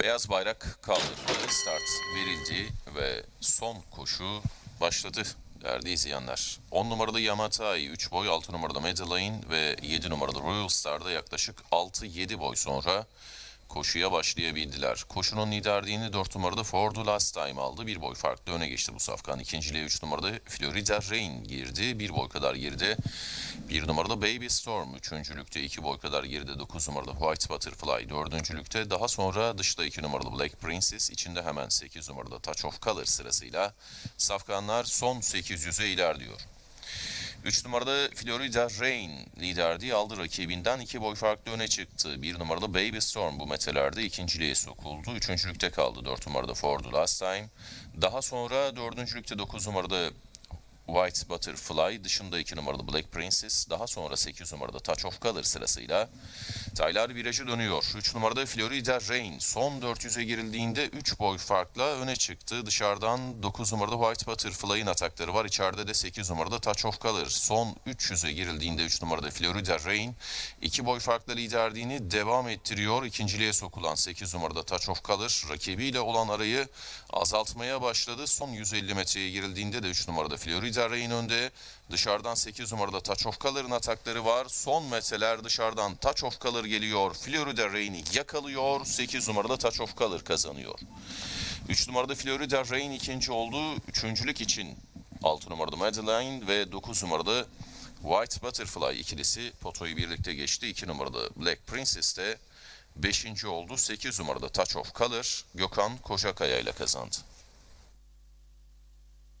Beyaz bayrak kaldırıldı, start verildi ve son koşu başladı değerli izleyenler. 10 numaralı Yamatai, 3 boy, 6 numaralı Madeline ve 7 numaralı Royal Star'da yaklaşık 6-7 boy sonra koşuya başlayabildiler. Koşunun liderliğini 4 numarada Ford Last Time aldı. Bir boy farklı öne geçti bu safkan. İkinciliğe 3 numarada Florida Rain girdi. Bir boy kadar geride. Bir numarada Baby Storm. Üçüncülükte 2 boy kadar geride. 9 numarada White Butterfly. Dördüncülükte daha sonra dışta 2 numaralı Black Princess. içinde hemen 8 numarada Touch of Color sırasıyla safkanlar son 800'e ilerliyor. 3 numarada Florida Rain liderdi. Aldı rakibinden 2 boy farklı öne çıktı. 1 numaralı Baby Storm bu metelerde ikinciliğe sokuldu. Üçüncülükte kaldı 4 numarada Ford Last Time. Daha sonra dördüncülükte 9 numarada White Butterfly, dışında 2 numaralı Black Princess, daha sonra 8 numarada Touch of Color sırasıyla Taylar virajı dönüyor. 3 numarada Florida Rain son 400'e girildiğinde 3 boy farkla öne çıktı. Dışarıdan 9 numarada White Butterfly'ın atakları var. İçeride de 8 numarada Touch of Color. Son 300'e girildiğinde 3 numarada Florida Rain 2 boy farkla liderliğini devam ettiriyor. İkinciliğe sokulan 8 numarada Touch of Color rakibiyle olan arayı azaltmaya başladı. Son 150 metreye girildiğinde de 3 numarada Florida Rain önde. Dışarıdan 8 numarada Touch of Color'ın atakları var. Son metreler dışarıdan Touch of Color geliyor. Florida Rain'i yakalıyor. 8 numarada Touch kazanıyor. 3 numarada Florida Rain ikinci oldu. Üçüncülük için 6 numarada Madeline ve 9 numarada White Butterfly ikilisi potoyu birlikte geçti. 2 numarada Black Princess de 5. oldu. 8 numarada Touch of Color Gökhan Kocakaya ile kazandı.